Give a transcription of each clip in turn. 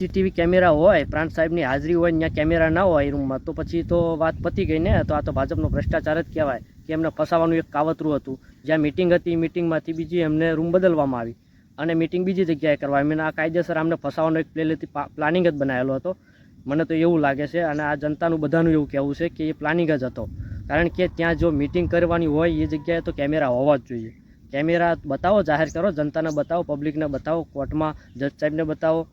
CCTV camera હોય પ્રાંત સાહેબની હાજરી હોય, ત્યાં કેમેરા ના હોય રૂમમાં તો પછી તો વાત પતી ગઈ ને, તો આ તો ભાજપનો ભ્રષ્ટાચાર જ કહેવાય કે એમને ફસાવાનું એક કાવતરું હતું. જ્યાં મિટિંગ હતી મિટિંગમાંથી બીજી એમને રૂમ બદલવામાં આવી. અને મિટિંગ બીજી જગ્યાએ કરવા એમને આ કાયદેસર આમને ફસાવાનો એક પ્લેલેથી પ્લાનિંગ જ બનાવેલો હતો. મને તો એવું લાગે છે અને આ જનતાનું બધાનું એવું કહેવું છે કે એ પ્લાનિંગ જ હતો. કારણ કે ત્યાં જો મિટિંગ કરવાની હોય એ જગ્યાએ તો કેમેરા હોવા જ જોઈએ. કેમેરા બતાવો, જાહેર કરો, જનતાને બતાવો પબ્લિકને બતાવો કોર્ટમાં જજ સાહેબને બતાવો.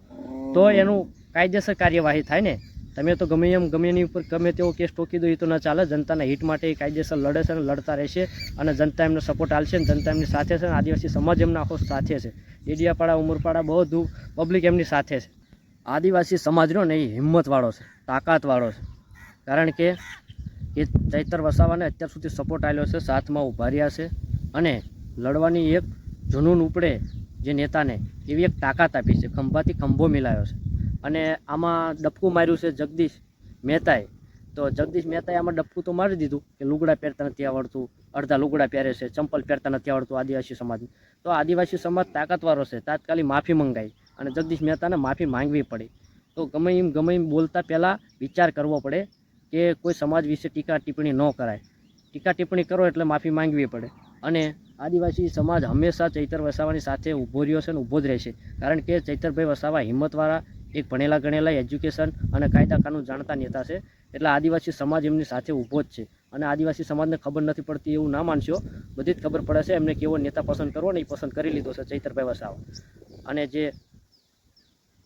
તો એનું કાયદેસર કાર્યવાહી થાય ને. તમે તો ગમે એમ ગમે એની ઉપર ગમે તેવો કેસ ટોકી દો એ તો ન ચાલે. જનતાના હિટ માટે એ કાયદેસર લડે છે અને લડતા રહેશે અને જનતા એમનો સપોર્ટ આલશે અને જનતા એમની સાથે છે અને આદિવાસી સમાજ એમના આખો સાથે છે. ડેડિયાપાડા ઉમરપાડા બધું પબ્લિક એમની સાથે છે. આદિવાસી સમાજનો ને એ હિંમતવાળો છે, તાકાતવાળો છે. કારણ કે એ ચૈતર વસાવાને અત્યાર સુધી સપોર્ટ આપ્યો છે, સાથમાં ઊભા રહ્યા છે અને લડવાની એક જુનૂન ઉપડે જે નેતાને એવી એક તાકાત આપી છે, ખંભાથી ખંભો મિલાયો છે. અને આમાં ડપકું માર્યું છે જગદીશ મહેતાએ. તો જગદીશ મહેતાએ આમાં ડપકું તો મારી દીધું કે લુગડા પહેરતા નથી આવડતું, અડધા લુગડા પહેરે છે, ચંપલ પહેરતા નથી આવડતું આદિવાસી સમાજ તો આદિવાસી સમાજ તાકાતવારો છે, તાત્કાલિક માફી મંગાઈ અને જગદીશ મહેતાને માફી માંગવી પડી. તો ગમે એમ ગમે એમ બોલતા પહેલાં વિચાર કરવો પડે કે કોઈ સમાજ વિશે ટીકા ટિપ્પણી ન કરાય. ટીકા ટિપ્પણી કરો એટલે માફી માંગવી પડે. અને આદિવાસી સમાજ હંમેશા ચૈતર વસાવાની સાથે ઊભો રહ્યો છે અને ઊભો જ રહેશે કારણ કે ચૈતરભાઈ વસાવા હિંમતવાળા, એક ભણેલા ગણેલા, એજ્યુકેશન અને કાયદા કાનૂન જાણતા નેતા છે. એટલે આદિવાસી સમાજ એમની સાથે ઊભો જ છે. અને આદિવાસી સમાજને ખબર નથી પડતી એવું ના માનશો, બધી જ ખબર પડે છે. એમને કેવો નેતા પસંદ કરવો ને એ પસંદ કરી લીધો છે ચૈતરભાઈ વસાવા. અને જે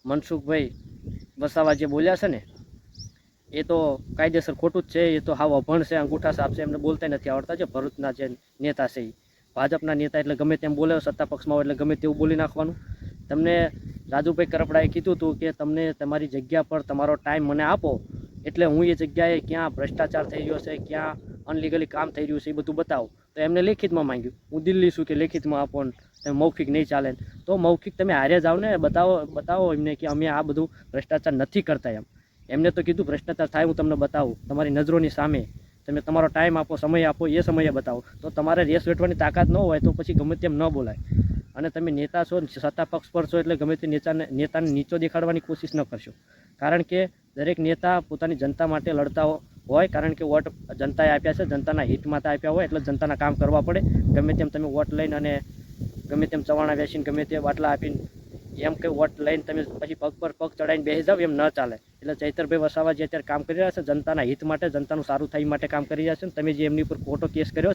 મનસુખભાઈ વસાવા જે બોલ્યા છે ને, એ તો કાયદેસર ખોટું જ છે. એ તો હાવ અભણ છે, અંગૂઠા સાપ છે. એમને બોલતા નથી આવડતા જે ભરૂચના જે નેતા છે એ ભાજપના નેતા એટલે ગમે તેમ બોલે, સત્તા પક્ષમાં હોય એટલે ગમે તેવું બોલી નાખવાનું. તમને રાજુભાઈ કરપડાએ કીધું હતું કે તમને તમારી જગ્યા પર તમારો ટાઈમ મને આપો, એટલે હું એ જગ્યાએ ક્યાં ભ્રષ્ટાચાર થઈ રહ્યો છે, ક્યાં અનલીગલી કામ થઈ રહ્યું છે એ બધું બતાવો. તો એમને લેખિતમાં માંગ્યું, હું દિલ્હી છું કે લેખિતમાં આપો ને મૌખિક નહીં ચાલે તો મૌખિક તમે હારે જાઓ ને, બતાવો બતાવો એમને કે અમે આ બધું ભ્રષ્ટાચાર નથી કરતા એમ. એમને તો કીધું ભ્રષ્ટાચાર થાય હું તમને બતાવું, તમારી નજરોની સામે. તમે તમારો ટાઈમ આપો, સમય આપો, એ સમયે બતાવો. તો તમારે રેસ વેઠવાની તાકાત ન હોય તો પછી ગમે તેમ ન બોલાય. અને તમે નેતા છો, સત્તા પક્ષ પર છો એટલે ગમે તે નેતાને નેતાને નીચો દેખાડવાની કોશિશ ન કરશો. કારણ કે દરેક નેતા પોતાની જનતા માટે લડતા હોય. કારણ કે વોટ જનતાએ આપ્યા છે, જનતાના હિતમાં આપ્યા હોય એટલે જનતાના કામ કરવા પડે. ગમે તેમ તમે વોટ લઈને અને ગમે તેમ ચવાણા બેસીને ગમે તે બાટલા આપીને એમ કે વોટ લઈને તમે પછી પગ પર પગ ચડાવીને બેસી જાવ એમ ન ચાલે. એટલે ચૈતરભાઈ વસાવા જે અત્યારે કામ કરી રહ્યા છે, જનતાના હિત માટે, જનતાનું સારું થાય માટે કામ કરી રહ્યા છે તમે જે એમની ઉપર ખોટો કેસ કર્યો